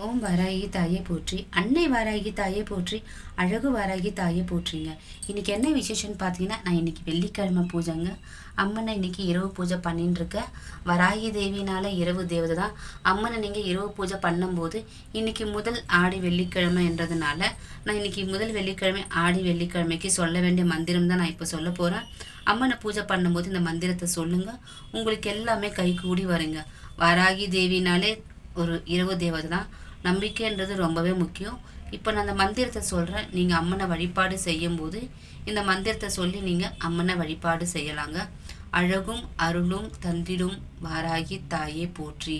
ஓம் வாராகி தாயே போற்றி அன்னை வாராகி தாயே போற்றி அழகு வாராகி தாயே போற்றிங்க. இன்னைக்கு என்ன விசேஷம்னு பார்த்தீங்கன்னா நான் இன்னைக்கு வெள்ளிக்கிழமை பூஜைங்க. அம்மனை இன்னைக்கு இரவு பூஜை பண்ணிட்டுருக்கேன் வராகி தேவினால இரவு தேவதை தான். அம்மனை நீங்கள் இரவு பூஜை பண்ணும்போது இன்னைக்கு முதல் ஆடி வெள்ளிக்கிழமை என்றதுனால நான் இன்னைக்கு முதல் வெள்ளிக்கிழமை ஆடி வெள்ளிக்கிழமைக்கு சொல்ல வேண்டிய மந்திரம் தான் நான் இப்போ சொல்ல போகிறேன் அம்மனை பூஜை பண்ணும்போது இந்த மந்திரத்தை சொல்லுங்க. உங்களுக்கு எல்லாமே கை கூடி வருங்க. வராகி தேவினாலே ஒரு இரவு தேவதை தான் நம்பிக்கைன்றது ரொம்பவே முக்கியம். இப்போ நான் அந்த மந்திரத்தை சொல்கிறேன் நீங்கள் அம்மனை வழிபாடு செய்யும்போது இந்த மந்திரத்தை சொல்லி நீங்கள் அம்மனை வழிபாடு செய்யலாங்க. அழகும் அருளும் தந்திடும் வாராகி தாயே போற்றி.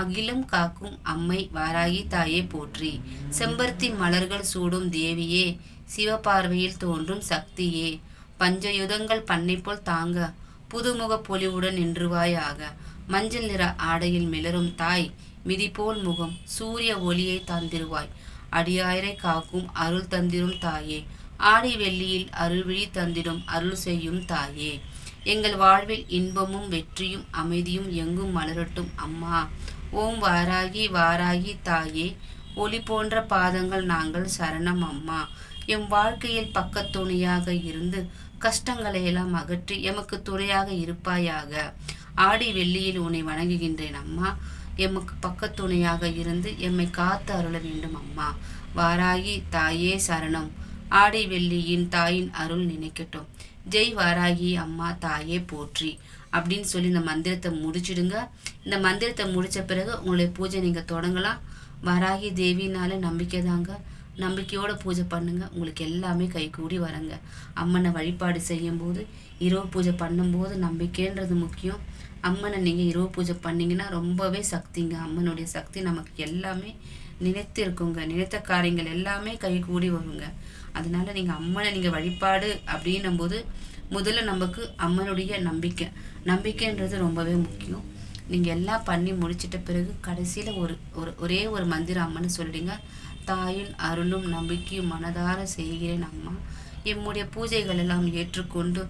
அகிலும் காக்கும் அம்மை வாராகி தாயே போற்றி. செம்பருத்தி மலர்கள் சூடும் தேவியே சிவபார்வையில் தோன்றும் சக்தியே. பஞ்சயுதங்கள் பண்ணை போல் தாங்க புதுமுக பொலிவுடன் நின்றுவாயாக. மஞ்சள் நிற ஆடையில் மிளரும் தாய் மிதிபோல் முகம் சூரிய ஒளியை தந்திருவாய். அடியாயரை காக்கும் அருள் தந்திரும் தாயே. ஆடி வெள்ளியில் அருள்விழி தந்திடும் அருள் செய்யும் தாயே. எங்கள் வாழ்வில் இன்பமும் வெற்றியும் அமைதியும் எங்கும் மலரட்டும் அம்மா. ஓம் வாராகி வாராகி தாயே. ஒளி போன்ற பாதங்கள் நாங்கள் சரணம் அம்மா. எம் வாழ்க்கையில் பக்கத்துணையாக இருந்து கஷ்டங்களை எல்லாம் அகற்றி எமக்கு துணையாக இருப்பாயாக. ஆடி வெள்ளியில் உன்னை வணங்குகின்றேன் அம்மா. எமக்கு பக்கத்துணையாக இருந்து எம்மை காத்து அருள வேண்டும் அம்மா. வாராகி தாயே சரணம். ஆடி வெள்ளியின் தாயின் அருள் நினைக்கட்டும். ஜெய் வாராகி அம்மா தாயே போற்றி. அப்படின்னு சொல்லி இந்த மந்திரத்தை முடிச்சிடுங்க. இந்த மந்திரத்தை முடிச்ச பிறகு உங்களுடைய பூஜை நீங்கள் தொடங்கலாம். வராகி தேவினால நம்பிக்கை தாங்க நம்பிக்கையோட பூஜை பண்ணுங்க. உங்களுக்கு எல்லாமே கை கூடி வரங்க. அம்மனை வழிபாடு செய்யும் போது இரவு பூஜை பண்ணும்போது நம்பிக்கைன்றது முக்கியம். அம்மனை நீங்கள் இரவு பூஜை பண்ணிங்கன்னா ரொம்பவே சக்திங்க. அம்மனுடைய சக்தி நமக்கு எல்லாமே நினைத்து இருக்குங்க. நினைத்த காரியங்கள் எல்லாமே கை கூடி வருங்க. அதனால நீங்கள் அம்மனை நீங்கள் வழிபாடு அப்படின்னும் போது முதல்ல நமக்கு அம்மனுடைய நம்பிக்கை. நம்பிக்கைன்றது ரொம்பவே முக்கியம். நீங்கள் எல்லாம் பண்ணி முடிச்சிட்ட பிறகு கடைசியில் ஒரு ஒரு ஒரே ஒரு மந்திரம் அம்மன்னு சொல்லிடுங்க. தாயின் அருளும் நம்பிக்கையும் மனதார செய்கிறேன் அம்மா. எம்முடைய பூஜைகள் எல்லாம் ஏற்றுக்கொண்டு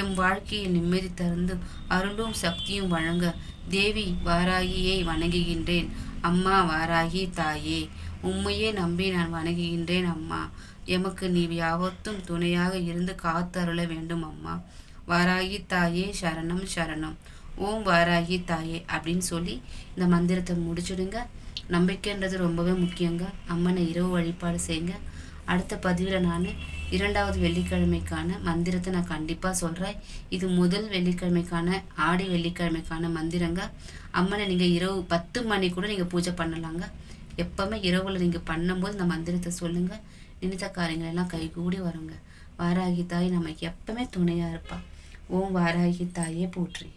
எம் வாழ்க்கையில் நிம்மதி தந்து அருளும் சக்தியும் வழங்க தேவி வாராகியை வணங்குகின்றேன். அம்மா வாராகி தாயே உண்மையே நம்பி நான் வணங்குகின்றேன் அம்மா. எமக்கு நீ யாவத்தும் துணையாக இருந்து காத்தருள வேண்டும் அம்மா. வாராகி தாயே சரணம் சரணம். ஓம் வாராகி தாயே அப்படின்னு சொல்லி இந்த மந்திரத்தை முடிச்சுடுங்க. நம்பிக்கைன்றது ரொம்பவே முக்கியங்க. அம்மனை இரவு வழிபாடு செய்யுங்க. அடுத்த பதிவில் நான் இரண்டாவது வெள்ளிக்கிழமைக்கான மந்திரத்தை நான் கண்டிப்பாக சொல்கிறேன் இது முதல் வெள்ளிக்கிழமைக்கான ஆடி வெள்ளிக்கிழமைக்கான மந்திரங்க. அம்மனை நீங்கள் இரவு பத்து மணி கூட நீங்கள் பூஜை பண்ணலாங்க. எப்போவுமே இரவில் நீங்கள் பண்ணும்போது இந்த மந்திரத்தை சொல்லுங்கள் நினைத்த காரியங்கள் எல்லாம் கைகூடி வருங்க. வாராகி தாய் நமக்கு எப்பவுமே துணையாக இருப்பாள் ஓம் வாராகி தாயே போற்றி.